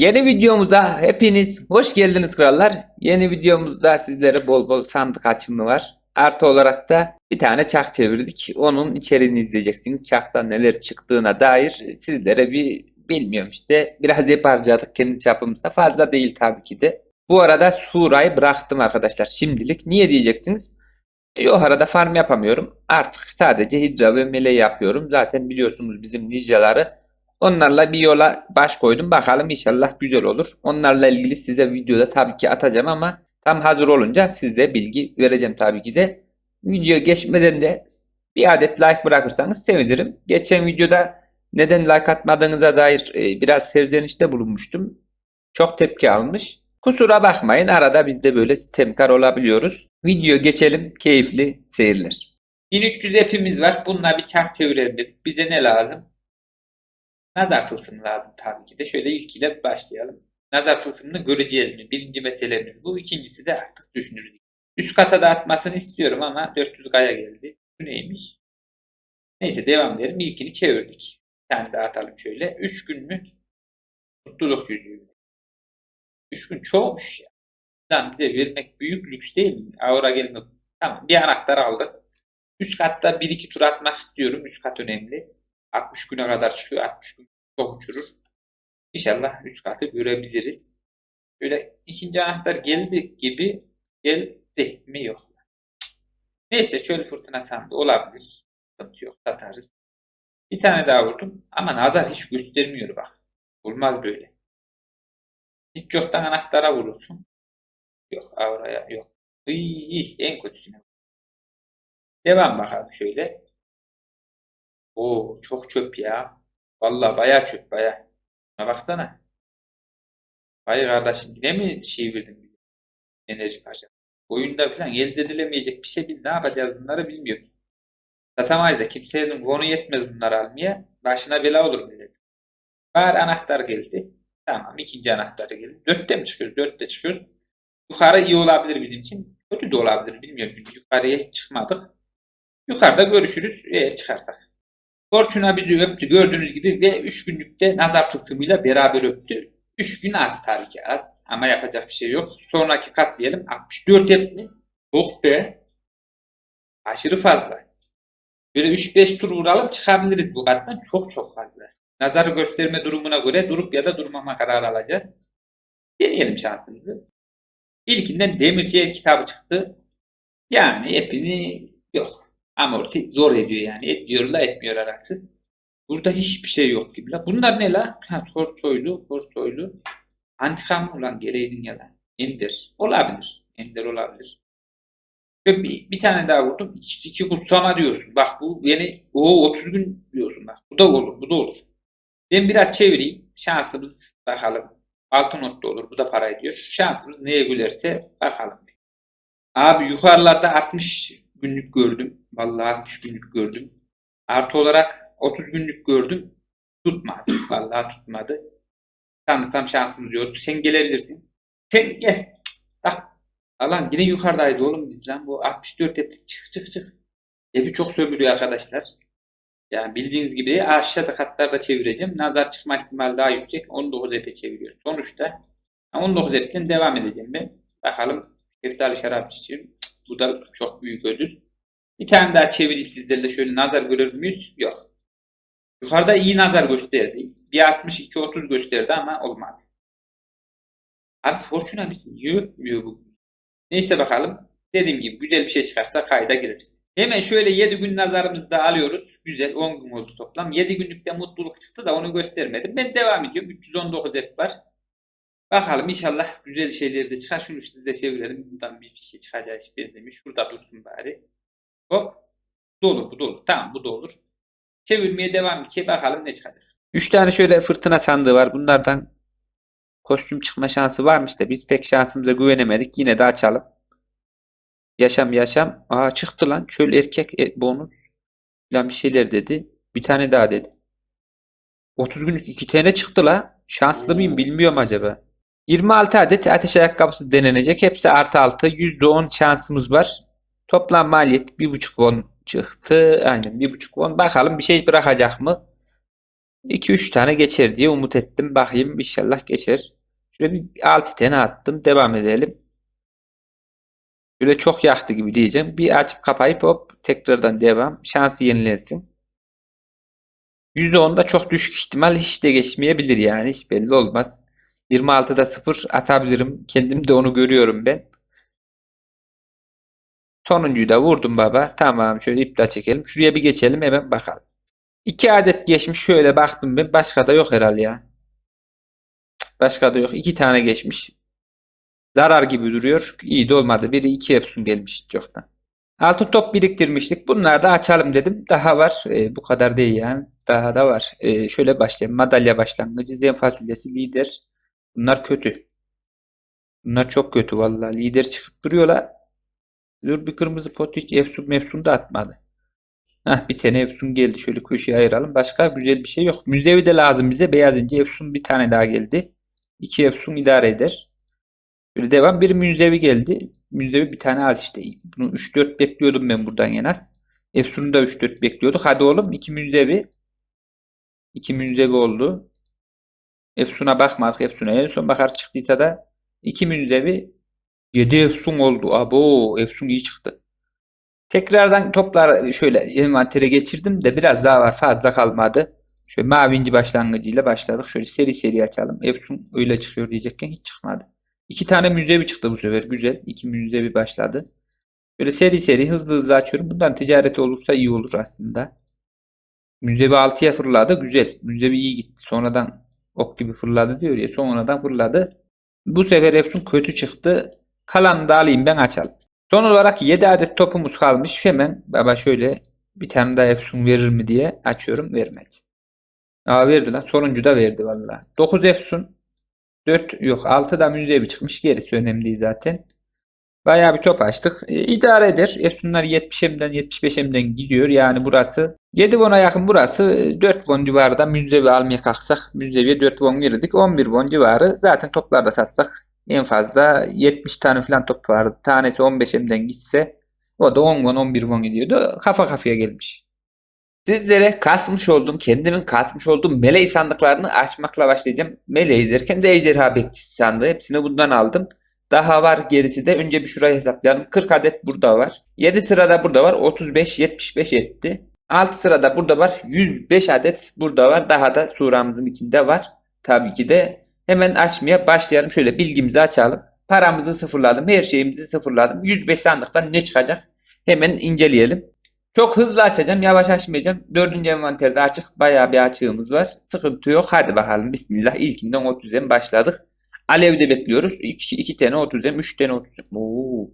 Yeni videomuza hepiniz hoş geldiniz krallar. Yeni videomuzda sizlere bol bol sandık açımı var. Artı olarak da bir tane çark çevirdik. Onun içeriğini izleyeceksiniz. Çarktan neler çıktığına dair sizlere bir bilmiyorum işte. Biraz hep harcadık kendi çapımızda. Fazla değil tabii ki de. Bu arada Sura'yı bıraktım arkadaşlar şimdilik. Niye diyeceksiniz? E, o arada farm yapamıyorum. Artık sadece Hidra ve Mele yapıyorum. Zaten biliyorsunuz bizim ninjaları Onlarla bir yola baş koydum. Bakalım inşallah güzel olur. Onlarla ilgili size videoda tabii ki atacağım ama tam hazır olunca size bilgi vereceğim tabii ki de. Video geçmeden de bir adet like bırakırsanız sevinirim. Geçen videoda neden like atmadığınıza dair e, biraz serzenişte bulunmuştum. Çok tepki almış. Kusura bakmayın arada biz de böyle sitemkar olabiliyoruz. Video geçelim. Keyifli seyirler. 1300 hepimiz var. Bununla bir çark çevirelim dedik. Bize ne lazım? Nazar tılsımı lazım tabii ki de. Şöyle ilkiyle başlayalım. Nazar tılsımını göreceğiz mi? Birinci meselemiz bu. İkincisi de artık düşünürüz. Üst kata da atmasını istiyorum ama 400 gaya geldi. Bu neymiş? Neyse devam edelim. İlkini çevirdik. Bir tane daha atalım şöyle. 3 gün mü? Mutluluk yüzüğü. 3 gün çoğumuş ya. Lan bize vermek büyük lüks değil mi? Aura gelmek. Tamam bir anahtar aldık. Üst katta 1-2 tur atmak istiyorum. Üst kat önemli. 60 güne kadar çıkıyor. 60 gün çok uçurur. İnşallah üst katı görebiliriz. Böyle ikinci anahtar geldi gibi geldi mi yok. Neyse çöl fırtına sandı olabilir. Sıkıntı yok satarız. Bir tane daha vurdum ama nazar hiç göstermiyor bak. Olmaz böyle. Hiç yoktan anahtara vurursun. Yok auraya yok. Iy, en kötüsüne. Devam bakalım şöyle. Oo çok çöp ya. Vallahi bayağı çöp bayağı. Buna baksana. Hayır kardeşim yine mi şey verdin bize? Enerji parça. Oyunda falan elde edilemeyecek bir şey biz ne yapacağız bunları bilmiyoruz. Satamayız da kimsenin konu yetmez bunları almaya. Başına bela olur millet. Var anahtar geldi. Tamam ikinci anahtar geldi. Dörtte mi çıkıyoruz? Dörtte çıkıyoruz. Yukarı iyi olabilir bizim için. Kötü de olabilir bilmiyorum. Yukarıya çıkmadık. Yukarıda görüşürüz eğer çıkarsak. Fortuna bizi öptü gördüğünüz gibi ve 3 günlükte nazar tılsımıyla beraber öptü. 3 gün az tabii ki az ama yapacak bir şey yok. Sonraki kat diyelim 64 hep mi? Oh be. Aşırı fazla. Böyle 3-5 tur vuralım çıkabiliriz bu kattan. Çok çok fazla. Nazarı gösterme durumuna göre durup ya da durmama kararı alacağız. Deneyelim şansımızı. İlkinden Demirci El kitabı çıktı. Yani hepini yok. Amorti zor ediyor yani. Ediyorla etmiyor arası. Burada hiçbir şey yok gibi la. Bunlar ne la? Ha, Torsoylu, Torsoylu. Antika mı ulan gereydin ya da? Ender. Olabilir. Ender olabilir. Ve bir, bir tane daha vurdum. İki, iki kutsama diyorsun. Bak bu yeni o 30 gün diyorsun bak. Bu da olur. Bu da olur. Ben biraz çevireyim. Şansımız bakalım. Altın not da olur. Bu da para ediyor. Şansımız neye gülerse bakalım. Abi yukarılarda 60 günlük gördüm. Vallahi 60 günlük gördüm. Artı olarak 30 günlük gördüm. Tutmadı. Vallahi tutmadı. Sanırsam şansımız yok. Sen gelebilirsin. Sen gel. Bak. Alan yine yukarıdaydı oğlum biz lan. Bu 64 yaptık. Çık çık çık. Evi çok sömürüyor arkadaşlar. Yani bildiğiniz gibi aşağıda katlarda çevireceğim. Nazar çıkma ihtimali daha yüksek. 19 epe çeviriyor. Sonuçta 19 epten devam edeceğim ben. Bakalım. Şeftali şarap için. Bu da çok büyük ödül. Bir tane daha çevireyim sizlerle şöyle nazar görür müyüz? Yok. Yukarıda iyi nazar gösterdi. Bir 62-30 gösterdi ama olmadı. Abi Fortuna bizim öpmüyor bu? Neyse bakalım. Dediğim gibi güzel bir şey çıkarsa kayda gireriz. Hemen şöyle 7 gün nazarımızı da alıyoruz. Güzel 10 gün oldu toplam. 7 günlükte mutluluk çıktı da onu göstermedim. Ben devam ediyorum. 319 hep var. Bakalım inşallah güzel şeyleri de çıkar. Şunu sizle çevirelim. Bundan bir şey çıkacağı hiç benzemiyor. Şurada dursun bari. Hop. Olur bu da olur. Tamam bu da olur. Çevirmeye devam ki bakalım ne çıkacak. 3 tane şöyle fırtına sandığı var. Bunlardan kostüm çıkma şansı varmış da biz pek şansımıza güvenemedik. Yine de açalım. Yaşam yaşam. Aa çıktı lan. Çöl erkek e, bonus. Lan bir şeyler dedi. Bir tane daha dedi. 30 günlük 2 tane çıktı la. Şanslı mıyım bilmiyorum acaba. 26 adet ateş ayakkabısı denenecek. Hepsi artı 6. %10 şansımız var. Toplam maliyet 1.5 won çıktı. Aynen 1.5 won. Bakalım bir şey bırakacak mı? 2-3 tane geçer diye umut ettim. Bakayım inşallah geçer. Şöyle bir 6 tane attım. Devam edelim. Böyle çok yaktı gibi diyeceğim. Bir açıp kapayıp hop tekrardan devam. Şansı yenilensin. %10'da çok düşük ihtimal hiç de geçmeyebilir yani. Hiç belli olmaz. 26'da 0 atabilirim. Kendim de onu görüyorum ben. Sonuncuyu da vurdum baba. Tamam şöyle iptal çekelim. Şuraya bir geçelim hemen bakalım. 2 adet geçmiş şöyle baktım ben. Başka da yok herhalde ya. Başka da yok. 2 tane geçmiş. Zarar gibi duruyor. İyi de olmadı. Biri 2 Epson gelmiş çoktan. Altın top biriktirmiştik. Bunları da açalım dedim. Daha var. Ee, bu kadar değil yani. Daha da var. Ee, şöyle başlayayım. Madalya başlangıcı. Zen fasulyesi. Lider. Bunlar kötü. Bunlar çok kötü vallahi. Lider çıkıp duruyorlar. Dur bir kırmızı pot hiç Efsun mefsun da atmadı. Heh, bir tane Efsun geldi. Şöyle köşeye ayıralım. Başka güzel bir şey yok. Müzevi de lazım bize. Beyaz ince Efsun bir tane daha geldi. İki Efsun idare eder. Böyle devam. Bir münzevi geldi. Münzevi bir tane az işte. Bunu 3-4 bekliyordum ben buradan en az. Efsun'u da 3-4 bekliyorduk. Hadi oğlum. iki münzevi. İki münzevi oldu. Efsun'a bakmadık. Efsun'a en son bakar çıktıysa da iki münzevi 7 Efsun oldu. Abo Efsun iyi çıktı. Tekrardan toplar şöyle envantere geçirdim de biraz daha var. Fazla kalmadı. Şöyle mavinci başlangıcıyla başladık. Şöyle seri seri açalım. Efsun öyle çıkıyor diyecekken hiç çıkmadı. İki tane müzevi çıktı bu sefer. Güzel. İki müzevi başladı. Böyle seri seri hızlı hızlı açıyorum. Bundan ticaret olursa iyi olur aslında. Müzevi 6'ya fırladı. Güzel. Müzevi iyi gitti. Sonradan ok gibi fırladı diyor ya. Sonradan fırladı. Bu sefer Efsun kötü çıktı. Kalanını da alayım ben açalım. Son olarak 7 adet topumuz kalmış. Hemen baba şöyle bir tane daha Efsun verir mi diye açıyorum. Vermedi. Aa verdi lan. Sonuncu da verdi vallahi. 9 Efsun. 4 yok 6 da müzevi çıkmış. Gerisi önemli değil zaten. Bayağı bir top açtık. E, idare eder. Efsunlar 70M'den 75M'den gidiyor. Yani burası 7 won'a yakın burası. E, 4 won civarında müzevi almaya kalksak müzeviye 4 won verirdik. 11 won civarı. Zaten toplarda satsak en fazla 70 tane falan top vardı. Tanesi 15M'den gitse o da 10 won 11 won gidiyordu. Kafa kafaya gelmiş. Sizlere kasmış olduğum, kendimin kasmış olduğum meleği sandıklarını açmakla başlayacağım. Meleği derken de ejderha bekçisi sandığı. Hepsini bundan aldım. Daha var gerisi de. Önce bir şurayı hesaplayalım. 40 adet burada var. 7 sırada burada var. 35, 75 etti. 6 sırada burada var. 105 adet burada var. Daha da suramızın içinde var. Tabii ki de hemen açmaya başlayalım. Şöyle bilgimizi açalım. Paramızı sıfırladım. Her şeyimizi sıfırladım. 105 sandıktan ne çıkacak? Hemen inceleyelim. Çok hızlı açacağım. Yavaş açmayacağım. Dördüncü envanterde açık. Bayağı bir açığımız var. Sıkıntı yok. Hadi bakalım. Bismillah. İlkinden 30'en başladık. Alev'de bekliyoruz. 2, 2 tane 30'em. 3 tane 30'em. Oo.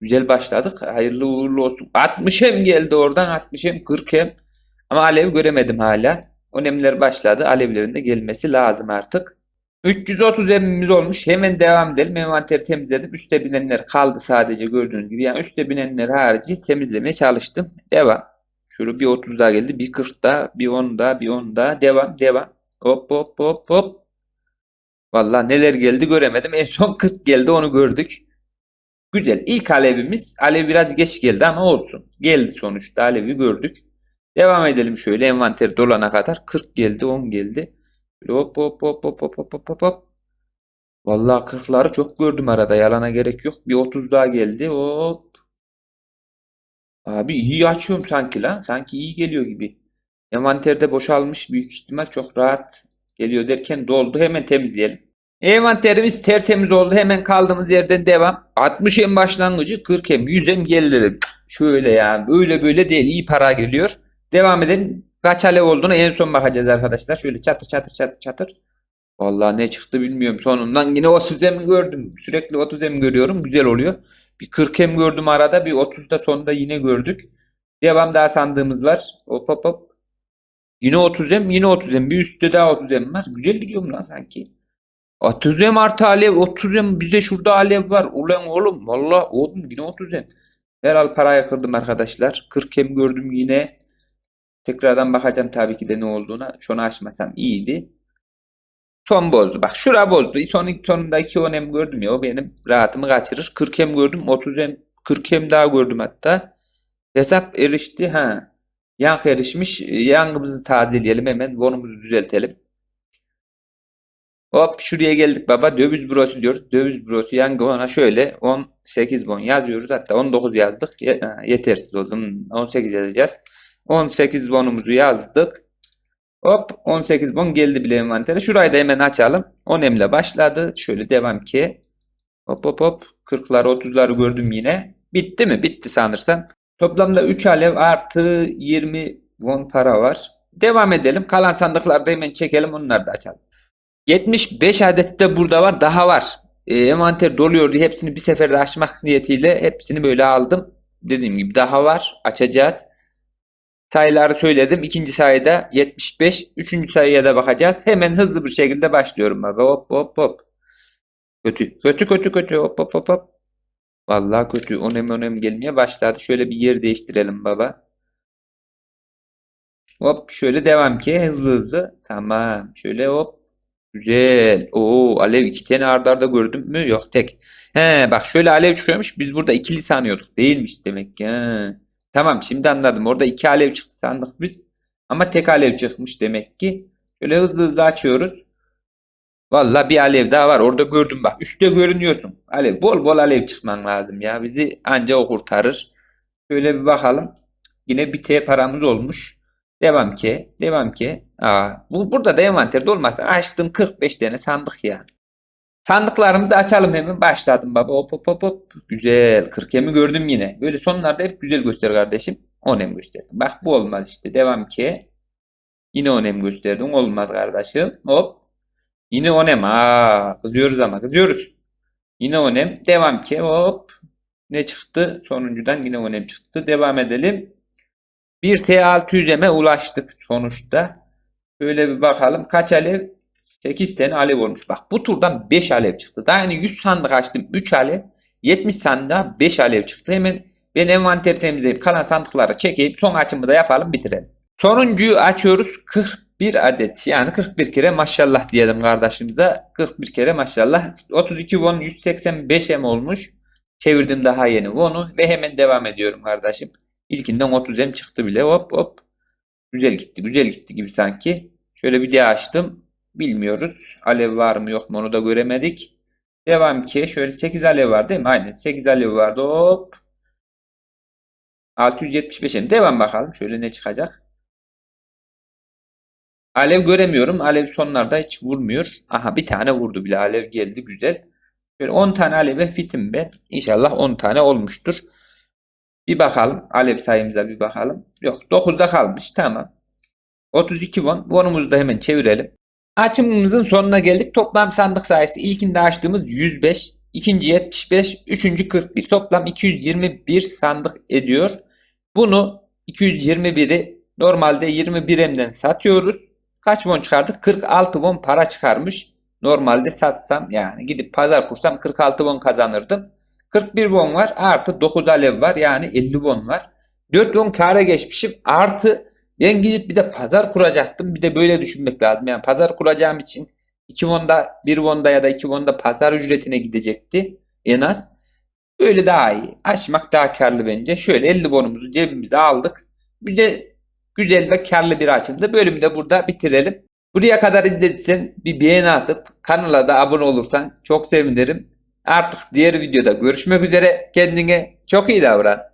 Güzel başladık. Hayırlı uğurlu olsun. 60'em geldi oradan. 60'em 40'em. Ama Alev göremedim hala. Önemler başladı. Alevlerin de gelmesi lazım artık. 330 emimiz olmuş. Hemen devam edelim. Envanteri temizledim. Üste binenler kaldı sadece gördüğünüz gibi. Yani üste binenler harici temizlemeye çalıştım. Devam. Şöyle bir 30 daha geldi. Bir 40 daha. Bir 10 daha. Bir 10 daha. Devam. Devam. Hop hop hop hop. Vallahi neler geldi göremedim. En son 40 geldi onu gördük. Güzel. İlk alevimiz. Alev biraz geç geldi ama olsun. Geldi sonuçta. Alevi gördük. Devam edelim şöyle. Envanter dolana kadar. 40 geldi. 10 geldi. Hop hop hop hop hop hop hop hop. Vallahi 40'ları çok gördüm arada. Yalana gerek yok. Bir 30 daha geldi. Hop. Abi iyi açıyorum sanki lan. Sanki iyi geliyor gibi. Envanterde boşalmış. Büyük ihtimal çok rahat geliyor derken doldu. Hemen temizleyelim. Envanterimiz tertemiz oldu. Hemen kaldığımız yerden devam. 60 em başlangıcı 40 em 100 em geldi. Şöyle ya. Böyle böyle değil. İyi para geliyor. Devam edelim. Kaç alev olduğunu en son bakacağız arkadaşlar. Şöyle çatır çatır çatır çatır. Vallahi ne çıktı bilmiyorum. Sonundan yine 30 em gördüm. Sürekli 30 em görüyorum. Güzel oluyor. Bir 40 em gördüm arada. Bir 30'da sonunda yine gördük. Devam daha sandığımız var. Hop hop hop. Yine 30 em yine 30 em. Bir üstte daha 30 em var. Güzel gidiyorum lan sanki. 30 em artı alev 30 em. Bir de şurada alev var. Ulan oğlum. Vallahi oğlum yine 30 em. Herhal paraya kırdım arkadaşlar. 40 em gördüm yine. Tekrardan bakacağım tabii ki de ne olduğuna. Şunu açmasam iyiydi. Son bozdu. Bak şura bozdu. Son, sonundaki 10 em gördüm ya. O benim rahatımı kaçırır. 40 em gördüm. 30 em 40 em daha gördüm hatta. Hesap erişti. Ha. Yankı erişmiş. Yangımızı tazeleyelim hemen. Vonumuzu düzeltelim. Hop şuraya geldik baba. Döviz bürosu diyoruz. Döviz bürosu yangı ona şöyle 18 bon yazıyoruz. Hatta 19 yazdık. Yetersiz oldu. Hmm, 18 yazacağız. 18 bonumuzu yazdık. Hop 18 bon geldi bile envantere. Şurayı da hemen açalım. 10 emle başladı. Şöyle devam ki. Hop hop hop. 40'ları 30'ları gördüm yine. Bitti mi? Bitti sanırsam. Toplamda 3 alev artı 20 won para var. Devam edelim. Kalan sandıkları da hemen çekelim. Onları da açalım. 75 adet de burada var. Daha var. E, envanter doluyordu. Hepsini bir seferde açmak niyetiyle hepsini böyle aldım. Dediğim gibi daha var. Açacağız. Sayıları söyledim. İkinci sayıda 75. Üçüncü sayıya da bakacağız. Hemen hızlı bir şekilde başlıyorum baba. Hop hop hop. Kötü. Kötü kötü kötü. Hop hop hop hop. Vallahi kötü. Önem önem gelmeye başladı. Şöyle bir yer değiştirelim baba. Hop şöyle devam ki hızlı hızlı. Tamam. Şöyle hop. Güzel. Oo alev iki tane arda arda gördüm mü? Yok tek. He bak şöyle alev çıkıyormuş. Biz burada ikili sanıyorduk. Değilmiş demek ki. He. Tamam şimdi anladım. Orada iki alev çıktı sandık biz. Ama tek alev çıkmış demek ki. Şöyle hızlı hızlı açıyoruz. Vallahi bir alev daha var. Orada gördüm bak. Üstte görünüyorsun. Alev bol bol alev çıkman lazım ya. Bizi anca o kurtarır. Şöyle bir bakalım. Yine bir T paramız olmuş. Devam ki. Devam ki. Aa, bu burada da envanterde olmasa açtım 45 tane sandık ya. Sandıklarımızı açalım hemen. Başladım baba. Hop hop hop. Güzel. 40 emi gördüm yine. Böyle sonlarda hep güzel göster kardeşim. 10 em gösterdim. Bak bu olmaz işte. Devam ki. Yine 10 em gösterdim. Olmaz kardeşim. Hop. Yine 10 em. Aa, kızıyoruz ama kızıyoruz. Yine 10 em. Devam ki. Hop. Ne çıktı? Sonuncudan yine 10 em çıktı. Devam edelim. 1 T600M'e ulaştık sonuçta. Şöyle bir bakalım. Kaç alev? 8 tane alev olmuş. Bak bu turdan 5 alev çıktı. Daha yani 100 sandık açtım 3 alev. 70 sandığa 5 alev çıktı. Hemen ben envanteri temizleyip kalan sandıkları çekip son açımı da yapalım bitirelim. Sonuncuyu açıyoruz. 41 adet. Yani 41 kere maşallah diyelim kardeşimize. 41 kere maşallah. 32 won 185 em olmuş. Çevirdim daha yeni won'u ve hemen devam ediyorum kardeşim. İlkinden 30 em çıktı bile. Hop hop. Güzel gitti. Güzel gitti gibi sanki. Şöyle bir daha açtım. Bilmiyoruz. Alev var mı yok mu onu da göremedik. Devam ki. Şöyle 8 alev var değil mi? Aynen. 8 alev vardı. Hop. 675 em. Devam bakalım. Şöyle ne çıkacak? Alev göremiyorum. Alev sonlarda hiç vurmuyor. Aha bir tane vurdu bile. Alev geldi. Güzel. Şöyle 10 tane aleve fitim ben. İnşallah 10 tane olmuştur. Bir bakalım. Alev sayımıza bir bakalım. Yok 9'da kalmış. Tamam. 32 won. Won'umuzu da hemen çevirelim. Açımımızın sonuna geldik. Toplam sandık sayısı ilkinde açtığımız 105, ikinci 75, üçüncü 41. Toplam 221 sandık ediyor. Bunu 221'i normalde 21 emden satıyoruz. Kaç won çıkardık? 46 won para çıkarmış. Normalde satsam yani gidip pazar kursam 46 won kazanırdım. 41 won var artı 9 alev var yani 50 won var. 4 won kâra geçmişim artı ben gidip bir de pazar kuracaktım. Bir de böyle düşünmek lazım. Yani pazar kuracağım için 2 wonda 1 wonda ya da 2 wonda pazar ücretine gidecekti en az. Böyle daha iyi. Açmak daha karlı bence. Şöyle 50 wonumuzu cebimize aldık. Bir de güzel ve karlı bir açımdı. Bölümü de burada bitirelim. Buraya kadar izlediysen bir beğeni atıp kanala da abone olursan çok sevinirim. Artık diğer videoda görüşmek üzere. Kendine çok iyi davran.